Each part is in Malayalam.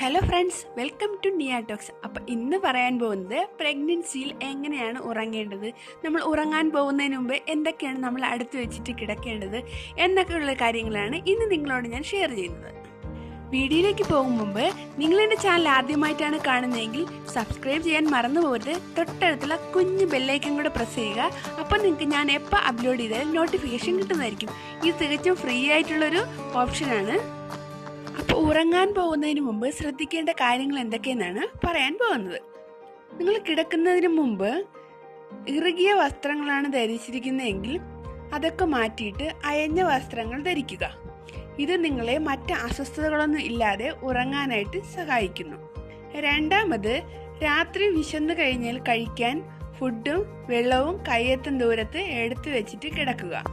Hello friends welcome to Niya talks അപ്പം ഇന്ന് പറയാൻ പോകുന്നത് പ്രഗ്നൻസിയിൽ എങ്ങനെയാണ് ഉറങ്ങേണ്ടത്? നമ്മൾ ഉറങ്ങാൻ പോകുന്നതിന് മുമ്പ് എന്തൊക്കെയാണ് നമ്മൾ അടുത്ത് വെച്ചിട്ട് കിടക്കേണ്ടത് എന്നൊക്കെയുള്ള കാര്യങ്ങളാണ് ഇന്ന് നിങ്ങളോട് ഞാൻ ഷെയർ ചെയ്യുന്നത്. വീഡിയോയിലേക്ക് പോകും മുമ്പ് നിങ്ങൾ എന്റെ ചാനൽ ആദ്യമായിട്ടാണ് കാണുന്നതെങ്കിൽ സബ്സ്ക്രൈബ് ചെയ്യാൻ മറന്നു പോകരുത്. തൊട്ടടുത്തുള്ള കുഞ്ഞ് ബെല്ലൈക്കൻ കൂടെ പ്രസ് ചെയ്യുക. അപ്പോൾ നിങ്ങൾക്ക് ഞാൻ എപ്പോൾ അപ്ലോഡ് ചെയ്താലും നോട്ടിഫിക്കേഷൻ കിട്ടുന്നതായിരിക്കും. ഇത് തികച്ചും ഫ്രീ ആയിട്ടുള്ളൊരു ഓപ്ഷനാണ് അപ്പോൾ ഉറങ്ങാൻ പോകുന്നതിന് മുമ്പ് ശ്രദ്ധിക്കേണ്ട കാര്യങ്ങൾ എന്തൊക്കെയെന്നാണ് പറയാൻ പോകുന്നത്. നിങ്ങൾ കിടക്കുന്നതിന് മുമ്പ് ഇറുകിയ വസ്ത്രങ്ങളാണ് ധരിച്ചിരിക്കുന്നതെങ്കിൽ അതൊക്കെ മാറ്റിയിട്ട് അയഞ്ഞ വസ്ത്രങ്ങൾ ധരിക്കുക. ഇത് നിങ്ങളെ മറ്റ് അസ്വസ്ഥതകളൊന്നും ഇല്ലാതെ ഉറങ്ങാനായിട്ട് സഹായിക്കുന്നു. രണ്ടാമത് രാത്രി വിശന്നു കഴിഞ്ഞാൽ കഴിക്കാൻ ഫുഡും വെള്ളവും കയ്യെത്തും ദൂരത്ത് എടുത്തു വെച്ചിട്ട് കിടക്കുക.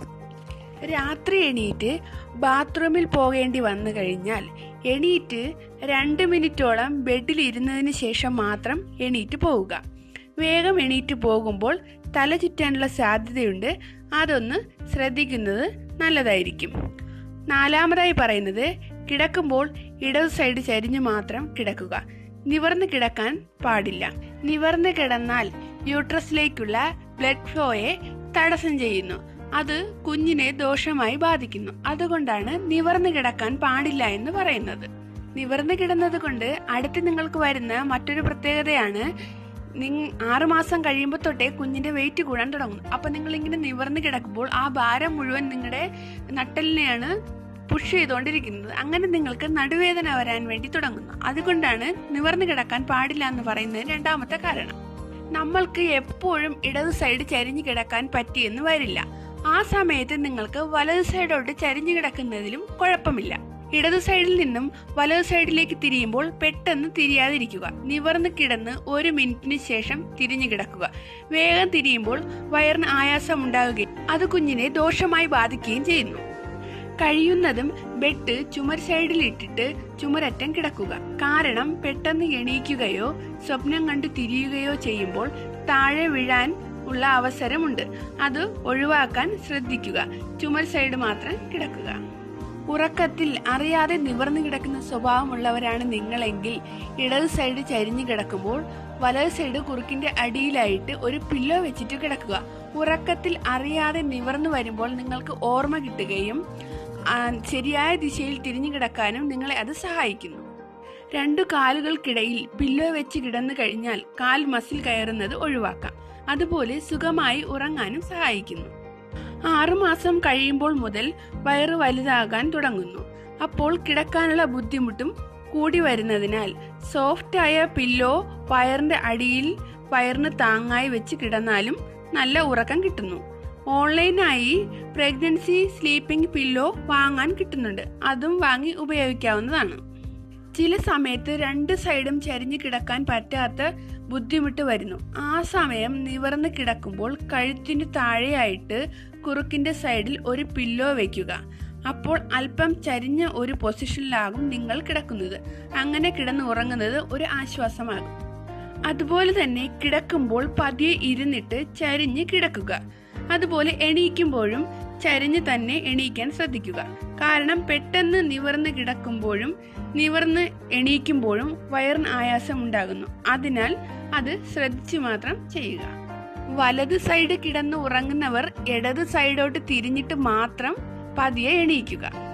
രാത്രി എണീറ്റ് ബാത്റൂമിൽ പോകേണ്ടി വന്നു കഴിഞ്ഞാൽ എണീറ്റ് രണ്ട് മിനിറ്റോളം ബെഡിൽ ഇരുന്നതിന് ശേഷം മാത്രം എണീറ്റ് പോവുക. വേഗം എണീറ്റ് പോകുമ്പോൾ തല ചുറ്റാനുള്ള സാധ്യതയുണ്ട്. അതൊന്ന് ശ്രദ്ധിക്കുന്നത് നല്ലതായിരിക്കും. നാലാമതായി പറയുന്നത് കിടക്കുമ്പോൾ ഇടത് സൈഡ് ചരിഞ്ഞു മാത്രം കിടക്കുക. നിവർന്ന് കിടക്കാൻ പാടില്ല. നിവർന്ന് കിടന്നാൽ യൂട്രസിലേക്കുള്ള ബ്ലഡ് ഫ്ലോയെ തടസ്സം ചെയ്യുന്നു. അത് കുഞ്ഞിനെ ദോഷമായി ബാധിക്കുന്നു. അതുകൊണ്ടാണ് നിവർന്നു കിടക്കാൻ പാടില്ല എന്ന് പറയുന്നത്. നിവർന്നു കിടന്നത് കൊണ്ട് അടുത്ത് നിങ്ങൾക്ക് വരുന്ന മറ്റൊരു പ്രത്യേകതയാണ് ആറുമാസം കഴിയുമ്പോൾ തൊട്ടേ കുഞ്ഞിന്റെ വെയിറ്റ് കൂടാൻ തുടങ്ങും അപ്പൊ നിങ്ങൾ ഇങ്ങനെ നിവർന്ന് കിടക്കുമ്പോൾ ആ ഭാരം മുഴുവൻ നിങ്ങളുടെ നട്ടലിനെയാണ് പുഷ് ചെയ്തുകൊണ്ടിരിക്കുന്നത് അങ്ങനെ നിങ്ങൾക്ക് നടുവേദന വരാൻ വേണ്ടി തുടങ്ങുന്നു. അതുകൊണ്ടാണ് നിവർന്നു കിടക്കാൻ പാടില്ല എന്ന് പറയുന്നത് രണ്ടാമത്തെ കാരണം. നമ്മൾക്ക് എപ്പോഴും ഇടത് സൈഡ് ചരിഞ്ഞു കിടക്കാൻ പറ്റിയെന്ന് വരില്ല. ആ സമയത്ത് നിങ്ങൾക്ക് വലത് സൈഡോട്ട് ചരിഞ്ഞു കിടക്കുന്നതിലും കുഴപ്പമില്ല. ഇടതു സൈഡിൽ നിന്നും വലതു സൈഡിലേക്ക് തിരിയുമ്പോൾ പെട്ടെന്ന് തിരിയാതിരിക്കുക. നിവർന്ന് കിടന്ന് ഒരു മിനിറ്റിന് ശേഷം തിരിഞ്ഞു കിടക്കുക. വേഗം തിരിയുമ്പോൾ വയറിന് ആയാസം ഉണ്ടാകുകയും അത് കുഞ്ഞിനെ ദോഷമായി ബാധിക്കുകയും ചെയ്യുന്നു. കഴിയുന്നതും ബെഡ് ചുമർ സൈഡിൽ ഇട്ടിട്ട് ചുമരറ്റം കിടക്കുക. കാരണം പെട്ടെന്ന് എണീക്കുകയോ സ്വപ്നം കണ്ടു തിരിയുകയോ ചെയ്യുമ്പോൾ താഴെ വീഴാൻ ഉള്ള അവസരമുണ്ട്. അത് ഒഴിവാക്കാൻ ശ്രദ്ധിക്കുക. ചുമർ സൈഡ് മാത്രം കിടക്കുക. ഉറക്കത്തിൽ അറിയാതെ നിവർന്നു കിടക്കുന്ന സ്വഭാവമുള്ളവരാണ് നിങ്ങളെങ്കിൽ ഇടത് സൈഡ് ചരിഞ്ഞു കിടക്കുമ്പോൾ വലത് സൈഡ് കുറുക്കിന്റെ അടിയിലായിട്ട് ഒരു പില്ലോ വെച്ചിട്ട് കിടക്കുക. ഉറക്കത്തിൽ അറിയാതെ നിവർന്നു വരുമ്പോൾ നിങ്ങൾക്ക് ഓർമ്മ കിട്ടുകയും ശരിയായ ദിശയിൽ തിരിഞ്ഞു കിടക്കാനും നിങ്ങളെ അത് സഹായിക്കുന്നു. രണ്ടു കാലുകൾക്കിടയിൽ പില്ലോ വെച്ച് കിടന്നു കഴിഞ്ഞാൽ കാൽ മസിൽ കയറുന്നത് ഒഴിവാക്കാം. അതുപോലെ സുഖമായി ഉറങ്ങാനും സഹായിക്കുന്നു. ആറുമാസം കഴിയുമ്പോൾ മുതൽ വയറ് വലുതാകാൻ തുടങ്ങുന്നു. അപ്പോൾ കിടക്കാനുള്ള ബുദ്ധിമുട്ടും കൂടി വരുന്നതിനാൽ സോഫ്റ്റായ പില്ലോ വയറിന്റെ അടിയിൽ വയറിന് താങ്ങായി വെച്ച് കിടന്നാലും നല്ല ഉറക്കം കിട്ടുന്നു. ഓൺലൈനായി പ്രഗ്നൻസി സ്ലീപ്പിംഗ് പില്ലോ വാങ്ങാൻ കിട്ടുന്നുണ്ട്. അതും വാങ്ങി ഉപയോഗിക്കാവുന്നതാണ്. ചില സമയത്ത് രണ്ട് സൈഡും ചരിഞ്ഞു കിടക്കാൻ പറ്റാത്ത ബുദ്ധിമുട്ട് വരുന്നു. ആ സമയം നിവർന്ന് കിടക്കുമ്പോൾ കഴുത്തിന് താഴെയായിട്ട് കുറുക്കിന്റെ സൈഡിൽ ഒരു പില്ലോ വയ്ക്കുക അപ്പോൾ അല്പം ചരിഞ്ഞ ഒരു പൊസിഷനിലാകും നിങ്ങൾ കിടക്കുന്നത്. അങ്ങനെ കിടന്ന് ഉറങ്ങുന്നത് ഒരു ആശ്വാസമാകും. അതുപോലെ തന്നെ കിടക്കുമ്പോൾ പതിയെ ഇരുന്നിട്ട് ചരിഞ്ഞ് കിടക്കുക. അതുപോലെ എണീക്കുമ്പോഴും ചരിഞ്ഞ് തന്നെ എണീക്കാൻ ശ്രദ്ധിക്കുക. കാരണം പെട്ടെന്ന് നിവർന്ന് കിടക്കുമ്പോഴും നിവർന്ന് എണീക്കുമ്പോഴും വയറിന് ആയാസം ഉണ്ടാകുന്നു അതിനാൽ അത് ശ്രദ്ധിച്ചു മാത്രം ചെയ്യുക. വലത് സൈഡ് കിടന്ന് ഉറങ്ങുന്നവർ ഇടത് സൈഡോട്ട് തിരിഞ്ഞിട്ട് മാത്രം പതിയെ എണീക്കുക.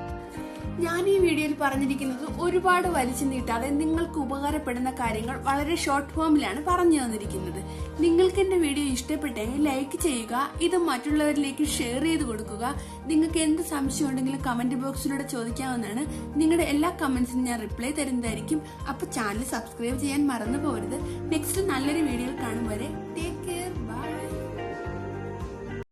ഞാൻ ഈ വീഡിയോയിൽ പറഞ്ഞിരിക്കുന്നത് ഒരുപാട് വലിച്ചു നീട്ടാതെ നിങ്ങൾക്ക് ഉപകാരപ്പെടുന്ന കാര്യങ്ങൾ വളരെ ഷോർട്ട് ഫോമിലാണ് പറഞ്ഞു തന്നിരിക്കുന്നത്. നിങ്ങൾക്ക് എന്റെ വീഡിയോ ഇഷ്ടപ്പെട്ടെങ്കിൽ ലൈക്ക് ചെയ്യുക ഇത് മറ്റുള്ളവരിലേക്ക് ഷെയർ ചെയ്ത് കൊടുക്കുക. നിങ്ങൾക്ക് എന്ത് സംശയം ഉണ്ടെങ്കിലും കമന്റ് ബോക്സിലൂടെ ചോദിക്കാവുന്നതാണ്. നിങ്ങളുടെ എല്ലാ കമന്റ്സിനും ഞാൻ റിപ്ലൈ തരുന്നതായിരിക്കും. അപ്പൊ ചാനൽ സബ്സ്ക്രൈബ് ചെയ്യാൻ മറന്നു പോകരുത്. നെക്സ്റ്റ് നല്ലൊരു വീഡിയോയിൽ കാണും വരെ. Take care bye